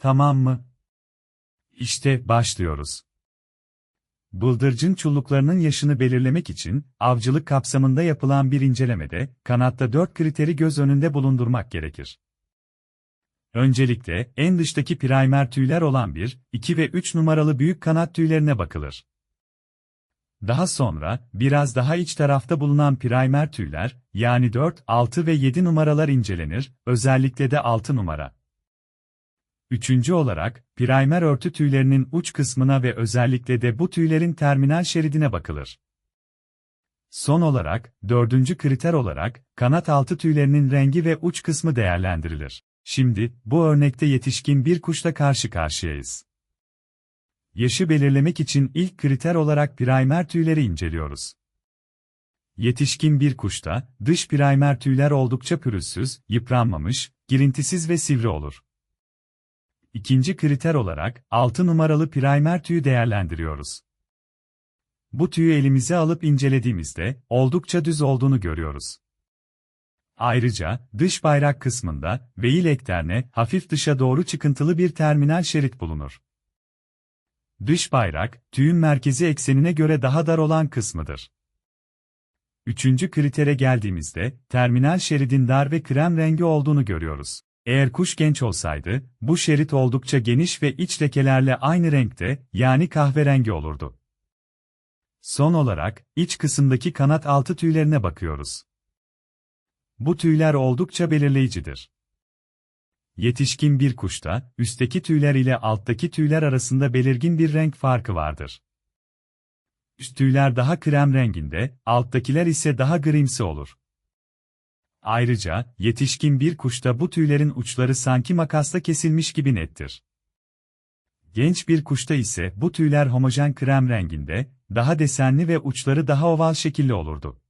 tamam mı? İşte başlıyoruz. Bıldırcın çulluklarının yaşını belirlemek için, avcılık kapsamında yapılan bir incelemede, kanatta dört kriteri göz önünde bulundurmak gerekir. Öncelikle, en dıştaki primer tüyler olan 1, 2 ve 3 numaralı büyük kanat tüylerine bakılır. Daha sonra, biraz daha iç tarafta bulunan primer tüyler, yani 4, 6 ve 7 numaralar incelenir, özellikle de 6 numara. Üçüncü olarak, primer örtü tüylerinin uç kısmına ve özellikle de bu tüylerin terminal şeridine bakılır. Son olarak, dördüncü kriter olarak, kanat altı tüylerinin rengi ve uç kısmı değerlendirilir. Şimdi, bu örnekte yetişkin bir kuşla karşı karşıyayız. Yaşı belirlemek için ilk kriter olarak primer tüyleri inceliyoruz. Yetişkin bir kuşta, dış primer tüyler oldukça pürüzsüz, yıpranmamış, girintisiz ve sivri olur. İkinci kriter olarak, 6 numaralı primer tüyü değerlendiriyoruz. Bu tüyü elimize alıp incelediğimizde, oldukça düz olduğunu görüyoruz. Ayrıca, dış bayrak kısmında, veil ekterne, hafif dışa doğru çıkıntılı bir terminal şerit bulunur. Dış bayrak, tüyün merkezi eksenine göre daha dar olan kısmıdır. Üçüncü kritere geldiğimizde, terminal şeridin dar ve krem rengi olduğunu görüyoruz. Eğer kuş genç olsaydı, bu şerit oldukça geniş ve iç lekelerle aynı renkte, yani kahverengi olurdu. Son olarak, iç kısımdaki kanat altı tüylerine bakıyoruz. Bu tüyler oldukça belirleyicidir. Yetişkin bir kuşta, üstteki tüyler ile alttaki tüyler arasında belirgin bir renk farkı vardır. Üst tüyler daha krem renginde, alttakiler ise daha grimsi olur. Ayrıca, yetişkin bir kuşta bu tüylerin uçları sanki makasla kesilmiş gibi nettir. Genç bir kuşta ise bu tüyler homojen krem renginde, daha desenli ve uçları daha oval şekilli olurdu.